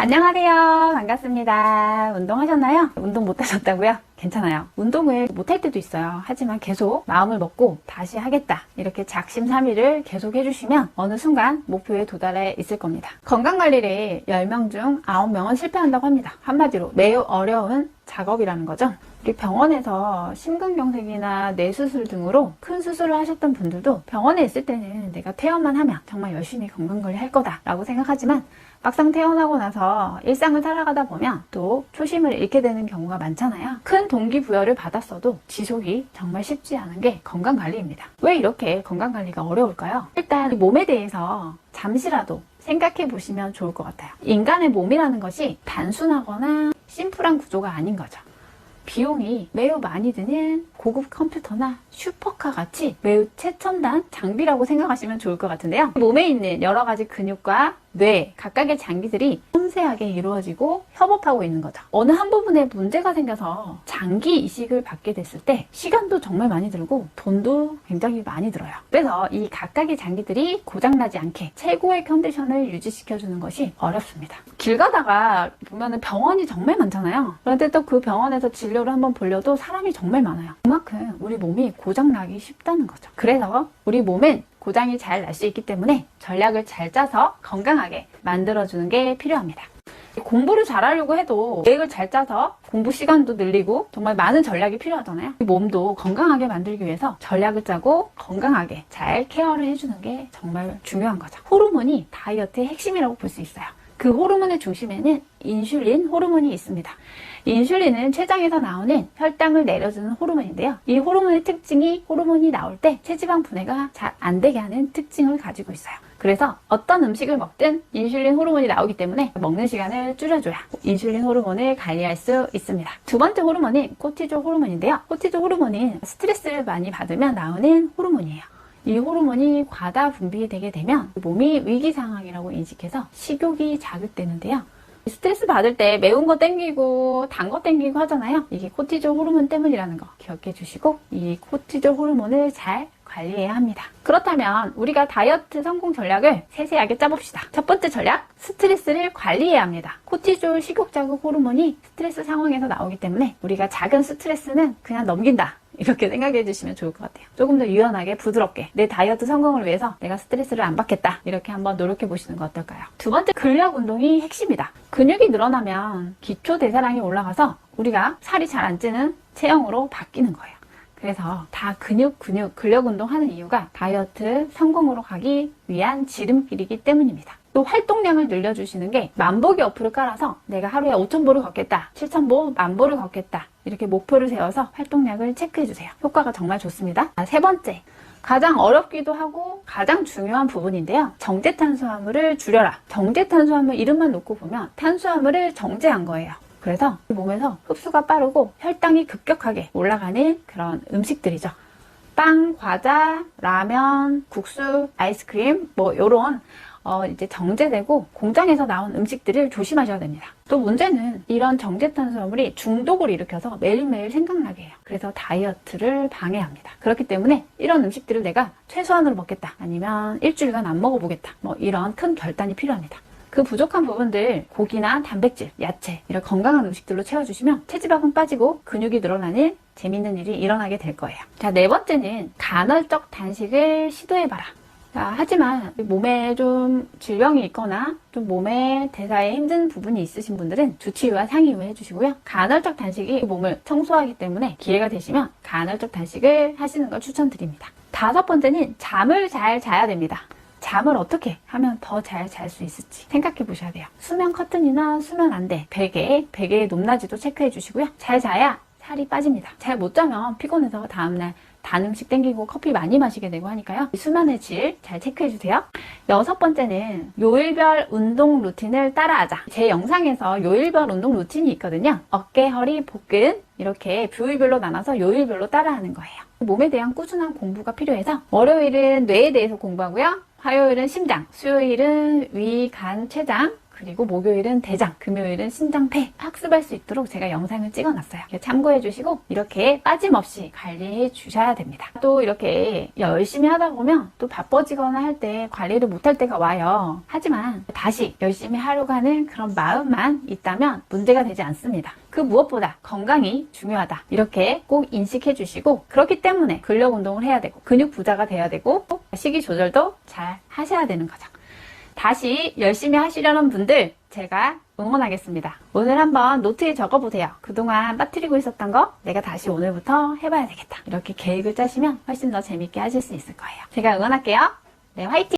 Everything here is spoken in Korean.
안녕하세요. 반갑습니다. 운동하셨나요? 운동 못하셨다고요? 괜찮아요. 운동을 못할 때도 있어요. 하지만 계속 마음을 먹고 다시 하겠다. 이렇게 작심삼일을 계속 해주시면 어느 순간 목표에 도달해 있을 겁니다. 건강관리를 10명 중 9명은 실패한다고 합니다. 한마디로 매우 어려운 작업이라는 거죠. 우리 병원에서 심근경색이나 뇌수술 등으로 큰 수술을 하셨던 분들도 병원에 있을 때는 내가 퇴원만 하면 정말 열심히 건강관리 할 거다 라고 생각하지만 막상 퇴원하고 나서 일상을 살아가다 보면 또 초심을 잃게 되는 경우가 많잖아요. 큰 동기부여를 받았어도 지속이 정말 쉽지 않은 게 건강관리입니다. 왜 이렇게 건강관리가 어려울까요? 일단 이 몸에 대해서 잠시라도 생각해 보시면 좋을 것 같아요. 인간의 몸이라는 것이 단순하거나 심플한 구조가 아닌 거죠. 비용이 매우 많이 드는 고급 컴퓨터나 슈퍼카 같이 매우 최첨단 장비라고 생각하시면 좋을 것 같은데요. 몸에 있는 여러 가지 근육과 뇌, 각각의 장기들이 섬세하게 이루어지고 협업하고 있는 거죠. 어느 한 부분에 문제가 생겨서 장기 이식을 받게 됐을 때 시간도 정말 많이 들고 돈도 굉장히 많이 들어요. 그래서 이 각각의 장기들이 고장나지 않게 최고의 컨디션을 유지시켜주는 것이 어렵습니다. 길 가다가 보면은 병원이 정말 많잖아요. 그런데 또 그 병원에서 진료를 한번 보려도 사람이 정말 많아요. 그만큼 우리 몸이 고장나기 쉽다는 거죠. 그래서 우리 몸은 고장이 잘 날 수 있기 때문에 전략을 잘 짜서 건강하게 만들어주는 게 필요합니다. 공부를 잘하려고 해도 계획을 잘 짜서 공부 시간도 늘리고 정말 많은 전략이 필요하잖아요. 이 몸도 건강하게 만들기 위해서 전략을 짜고 건강하게 잘 케어를 해주는 게 정말 중요한 거죠. 호르몬이 다이어트의 핵심이라고 볼 수 있어요. 그 호르몬의 중심에는 인슐린 호르몬이 있습니다. 인슐린은 췌장에서 나오는 혈당을 내려주는 호르몬인데요. 이 호르몬의 특징이 호르몬이 나올 때 체지방 분해가 잘 안 되게 하는 특징을 가지고 있어요. 그래서 어떤 음식을 먹든 인슐린 호르몬이 나오기 때문에 먹는 시간을 줄여줘야 인슐린 호르몬을 관리할 수 있습니다. 두 번째 호르몬은 코티졸 호르몬인데요. 코티졸 호르몬은 스트레스를 많이 받으면 나오는 호르몬이에요. 이 호르몬이 과다 분비되게 되면 몸이 위기 상황이라고 인식해서 식욕이 자극되는데요. 스트레스 받을 때 매운 거 땡기고 단 거 땡기고 하잖아요. 이게 코티졸 호르몬 때문이라는 거 기억해 주시고 이 코티졸 호르몬을 잘 관리해야 합니다. 그렇다면 우리가 다이어트 성공 전략을 세세하게 짜봅시다. 첫 번째 전략, 스트레스를 관리해야 합니다. 코티졸 식욕 자극 호르몬이 스트레스 상황에서 나오기 때문에 우리가 작은 스트레스는 그냥 넘긴다. 이렇게 생각해 주시면 좋을 것 같아요. 조금 더 유연하게 부드럽게 내 다이어트 성공을 위해서 내가 스트레스를 안 받겠다. 이렇게 한번 노력해 보시는 거 어떨까요? 두 번째 근력 운동이 핵심이다. 근육이 늘어나면 기초 대사량이 올라가서 우리가 살이 잘 안 찌는 체형으로 바뀌는 거예요. 그래서 다 근육, 근육, 근력 운동하는 이유가 다이어트 성공으로 가기 위한 지름길이기 때문입니다. 또 활동량을 늘려주시는 게 만보기 어플을 깔아서 내가 하루에 5,000보를 걷겠다, 7,000보, 만보를 걷겠다 이렇게 목표를 세워서 활동량을 체크해주세요. 효과가 정말 좋습니다. 아, 세 번째, 가장 어렵기도 하고 가장 중요한 부분인데요. 정제 탄수화물을 줄여라. 정제 탄수화물 이름만 놓고 보면 탄수화물을 정제한 거예요. 그래서 몸에서 흡수가 빠르고 혈당이 급격하게 올라가는 그런 음식들이죠. 빵, 과자, 라면, 국수, 아이스크림, 뭐, 요런, 어, 이제 정제되고 공장에서 나온 음식들을 조심하셔야 됩니다. 또 문제는 이런 정제 탄수화물이 중독을 일으켜서 매일매일 생각나게 해요. 그래서 다이어트를 방해합니다. 그렇기 때문에 이런 음식들을 내가 최소한으로 먹겠다. 아니면 일주일간 안 먹어보겠다. 뭐 이런 큰 결단이 필요합니다. 그 부족한 부분들 고기나 단백질, 야채 이런 건강한 음식들로 채워주시면 체지방은 빠지고 근육이 늘어나는 재밌는 일이 일어나게 될 거예요. 자, 네 번째는 간헐적 단식을 시도해봐라. 자, 하지만 몸에 좀 질병이 있거나 좀 몸에 대사에 힘든 부분이 있으신 분들은 주치의와 상의 후에 해주시고요. 간헐적 단식이 몸을 청소하기 때문에 기회가 되시면 간헐적 단식을 하시는 걸 추천드립니다. 다섯 번째는 잠을 잘 자야 됩니다. 잠을 어떻게 하면 더 잘 잘 수 있을지 생각해 보셔야 돼요. 수면 커튼이나 수면 안대, 베개, 베개의 높낮이도 체크해 주시고요. 잘 자야 살이 빠집니다. 잘 못 자면 피곤해서 다음날 단 음식 땡기고 커피 많이 마시게 되고 하니까요. 수면의 질 잘 체크해 주세요. 여섯 번째는 요일별 운동 루틴을 따라하자. 제 영상에서 요일별 운동 루틴이 있거든요. 어깨, 허리, 복근 이렇게 부위별로 나눠서 요일별로 따라하는 거예요. 몸에 대한 꾸준한 공부가 필요해서 월요일은 뇌에 대해서 공부하고요. 화요일은 심장, 수요일은 위, 간, 췌장, 그리고 목요일은 대장, 금요일은 신장폐 학습할 수 있도록 제가 영상을 찍어놨어요. 참고해 주시고 이렇게 빠짐없이 관리해 주셔야 됩니다. 또 이렇게 열심히 하다 보면 또 바빠지거나 할 때 관리를 못할 때가 와요. 하지만 다시 열심히 하려고 하는 그런 마음만 있다면 문제가 되지 않습니다. 그 무엇보다 건강이 중요하다. 이렇게 꼭 인식해 주시고 그렇기 때문에 근력 운동을 해야 되고 근육 부자가 돼야 되고 식이 조절도 잘 하셔야 되는 거죠. 다시 열심히 하시려는 분들 제가 응원하겠습니다. 오늘 한번 노트에 적어보세요. 그동안 빠뜨리고 있었던 거 내가 다시 오늘부터 해봐야 되겠다. 이렇게 계획을 짜시면 훨씬 더 재밌게 하실 수 있을 거예요. 제가 응원할게요. 네, 화이팅!